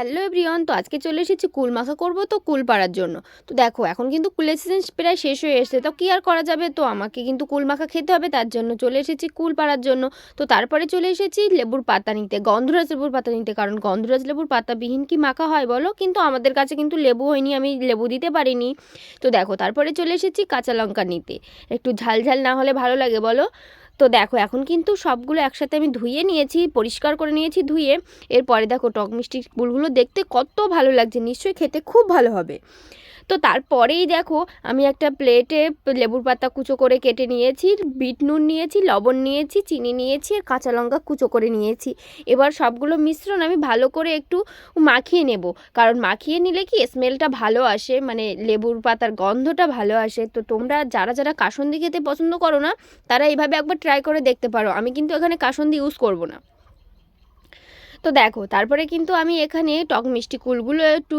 Hello everyone, তো আজকে চলে এসেছি কুল মাখা করব তো কুল পাড়ার জন্য। তো দেখো, এখন কিন্তু কুলের সিজন প্রায় শেষ হয়ে এসেছে, তো কী আর করা যাবে? তো আমাকে কিন্তু কুল মাখা খেতে হবে, তার জন্য চলে এসেছি কুল পাড়ার জন্য। তো তারপরে চলে এসেছি লেবুর পাতা নিতে, গন্ধরাজ লেবুর পাতা নিতে, কারণ গন্ধরাজ লেবুর পাতাবিহীন কি মাখা হয় বলো? কিন্তু আমাদের কাছে কিন্তু লেবু হয়নি, আমি লেবু দিতে পারিনি। তো দেখো, তারপরে চলে এসেছি কাঁচা লঙ্কা নিতে, একটু ঝাল ঝাল না হলে ভালো লাগে বলো? তো দেখো, এখন কিন্তু সবগুলো একসাথে আমি ধুয়ে নিয়েছি, পরিষ্কার করে নিয়েছি ধুয়ে। এরপরে দেখো টক মিষ্টি ফুলগুলো দেখতে কত ভালো লাগছে, নিশ্চয়ই খেতে খুব ভালো হবে। তো তারপরেই দেখো আমি একটা প্লেটে লেবুর পাতা কুচো করে কেটে নিয়েছি, বিট নুন নিয়েছি, লবণ নিয়েছি, চিনি নিয়েছি আর কাঁচা লঙ্কা কুচো করে নিয়েছি। এবার সবগুলো মিশ্রণ আমি ভালো করে একটু মাখিয়ে নেব। কারণ মাখিয়ে নিলে কি স্মেলটা ভালো আসে মানে লেবুর পাতার গন্ধটা ভালো আসে। তো তোমরা যারা যারা কাসন্দি খেতে পছন্দ করো না, তারা এইভাবে একবার ট্রাই করে দেখতে পারো। আমি কিন্তু এখানে কাসন্দি ইউজ করব না। তো দেখো, তারপরে কিন্তু আমি এখানে টক মিষ্টি কুলগুলো একটু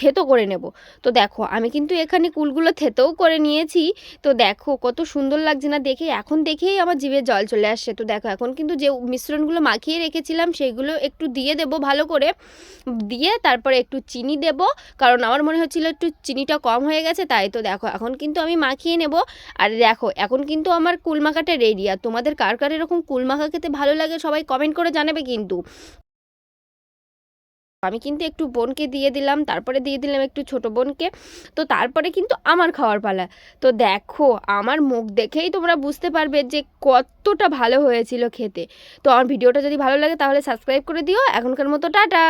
থেতো করে নেব। তো দেখো, আমি কিন্তু এখানে কুলগুলো থেতেও করে নিয়েছি। তো দেখো, কত সুন্দর লাগছে না দেখে। এখন দেখেই আমার জিভে জল চলে আসছে। তো দেখো, এখন কিন্তু যে মিশ্রণগুলো মাখিয়ে রেখেছিলাম সেইগুলো একটু দিয়ে দেব ভালো করে। দিয়ে তারপরে একটু চিনি দেব, কারণ আমার মনে হচ্ছিল একটু চিনিটা কম হয়ে গেছে, তাই তো দেখো, এখন কিন্তু আমি মাখিয়ে নেব। আর দেখো, এখন কিন্তু আমার কুল মাখাটা রেডি আর তোমাদের কার কার এরকম কুল মাখা খেতে ভালো লাগে সবাই কমেন্ট করে জানাবে কিন্তু। আমি কিন্তু একটু বোনকে দিয়ে দিলাম, তারপরে দিয়ে দিলাম একটু ছোট বোনকে। তো তারপরে কিন্তু আমার খাওয়ার পালা। তো দেখো, আমার মুখ দেখেই তোমরা বুঝতে পারবে যে কতটা ভালো হয়েছিল খেতে। তো আমার ভিডিওটা যদি ভালো লাগে তাহলে সাবস্ক্রাইব করে দিও। এখনকার মতো টাটা!